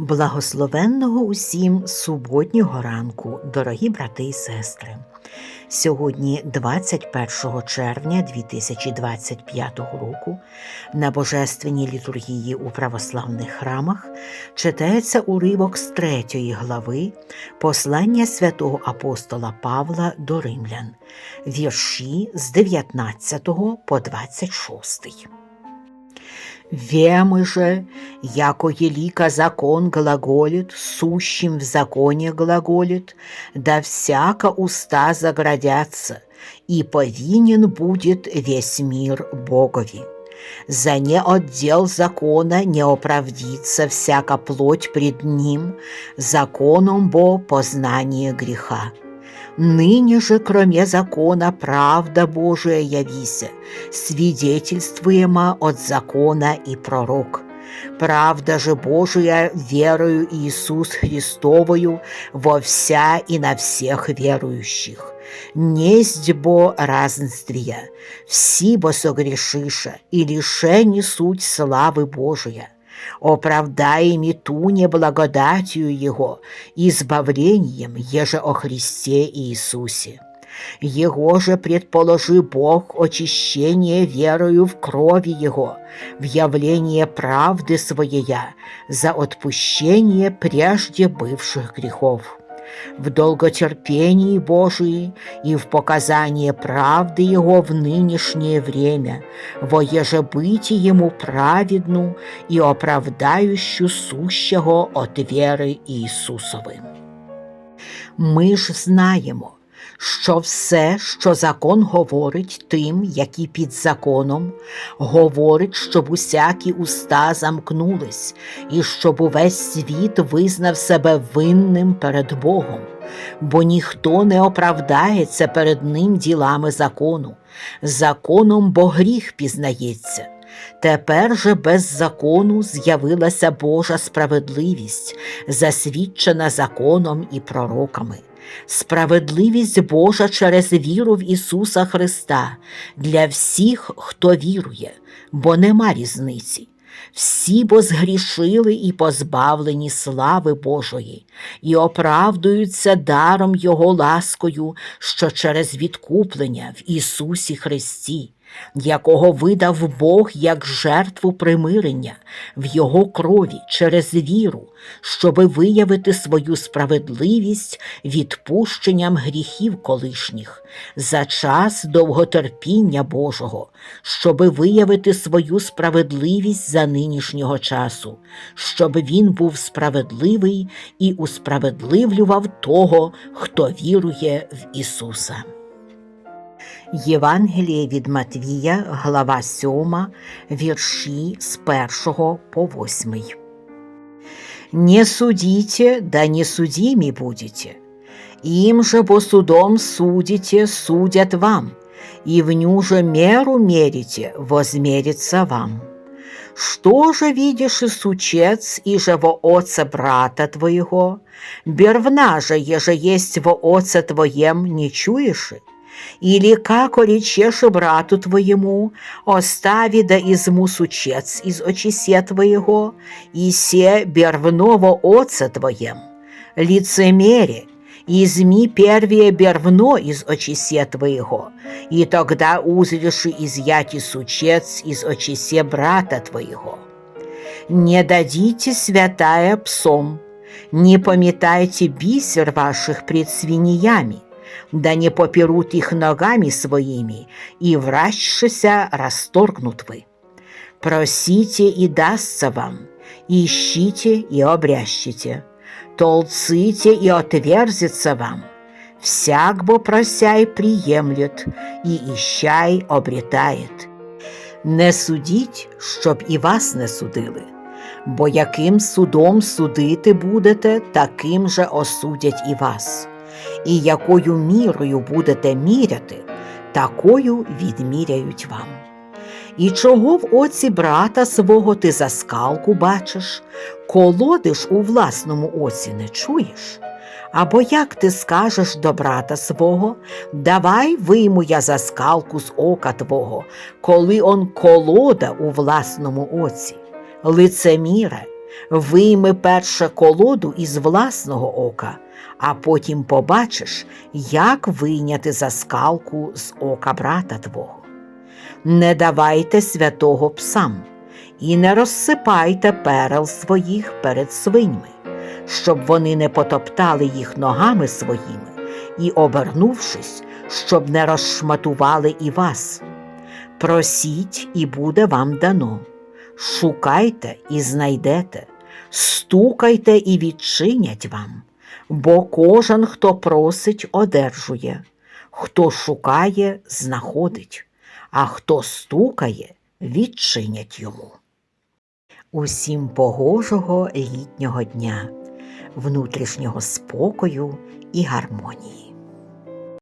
Благословенного усім суботнього ранку, дорогі брати і сестри. Сьогодні, 21 червня 2025 року, на Божественній літургії у православних храмах читається уривок з третьої глави Послання святого апостола Павла до римлян, вірші з 19 по 26. Вемы же, яко елика закон глаголит, сущим в законе глаголит, да всяко уста заградятся, и повинен будет весь мир Богови. За неотдел закона не оправдится всяка плоть пред ним, законом бо познание греха. Ныне же, кроме закона, правда Божия явися, свидетельствуема от закона и пророк. Правда же Божия верою Иисус Христовою во вся и на всех верующих. Несть бо разнствия, всі бо согрешиша, и лишени суть славы Божия оправдаем и туне благодатью Его, избавлением, еже о Христе Иисусе. Его же предположи Бог очищение верою в крови Его, в явление правды Своя за отпущение прежде бывших грехов в долготерпении Божии и в показании правды Его в нынешнее время, во ежебыти Ему праведну и оправдающую сущего от веры Ісусови. Ми ж знаємо, що все, що закон говорить тим, які під законом, говорить, щоб усякі уста замкнулись, і щоб увесь світ визнав себе винним перед Богом, бо ніхто не оправдається перед ним ділами закону, законом бо гріх пізнається. Тепер же без закону з'явилася Божа справедливість, засвідчена законом і пророками справедливість Божа через віру в Ісуса Христа для всіх, хто вірує, бо нема різниці. Всі бо згрішили і позбавлені слави Божої, і оправдуються даром Його ласкою, що через відкуплення в Ісусі Христі якого видав Бог як жертву примирення в Його крові через віру, щоби виявити свою справедливість відпущенням гріхів колишніх, за час довготерпіння Божого, щоби виявити свою справедливість за нинішнього часу, щоб він був справедливий і усправедливлював того, хто вірує в Ісуса. Євангеліє від Матвія, глава 7, вірші з 1 по 8. Не судите, да не судимі будете. Им же бо судом судите, судят вам, и в ню же меру мерите, возмерится вам. Что же видишь и сучец, и же во оце брата твоего? Бервна же, еже есть во оце твоем, не чуешь? Или како речешь брату твоему, остави да изму сучец из очисе твоего, и се бервново отца твоем. Лицемере, изми первее бервно из очисе твоего, и тогда узришь изъяти сучец из очисе брата твоего. Не дадите святая псом, не пометайте бисер ваших пред свиньями, да не поперут их ногами своими, и вращися расторгнут вы. Просите, и дастся вам, ищите, и обрящите, толците, и отверзится вам. Всяк бо просяй приемлет, і іщай обрітает. Не судіть, щоб і вас не судили, бо яким судом судити будете, таким же осудять і вас і якою мірою будете міряти, такою відміряють вам. І чого в оці брата свого ти за скалку бачиш, колодиш у власному оці не чуєш? Або як ти скажеш до брата свого, давай вийму я за скалку з ока твого, коли он колода у власному оці, лицеміре, Вийми перше колоду із власного ока, а потім побачиш, як вийняти заскалку з ока брата твого. Не давайте святого псам і не розсипайте перел своїх перед свиньми, щоб вони не потоптали їх ногами своїми і, обернувшись, щоб не розшматували і вас. Просіть, і буде вам дано. Шукайте і знайдете, стукайте і відчинять вам, бо кожен, хто просить, одержує, хто шукає, знаходить, а хто стукає, відчинять йому. Усім погожого літнього дня, внутрішнього спокою і гармонії.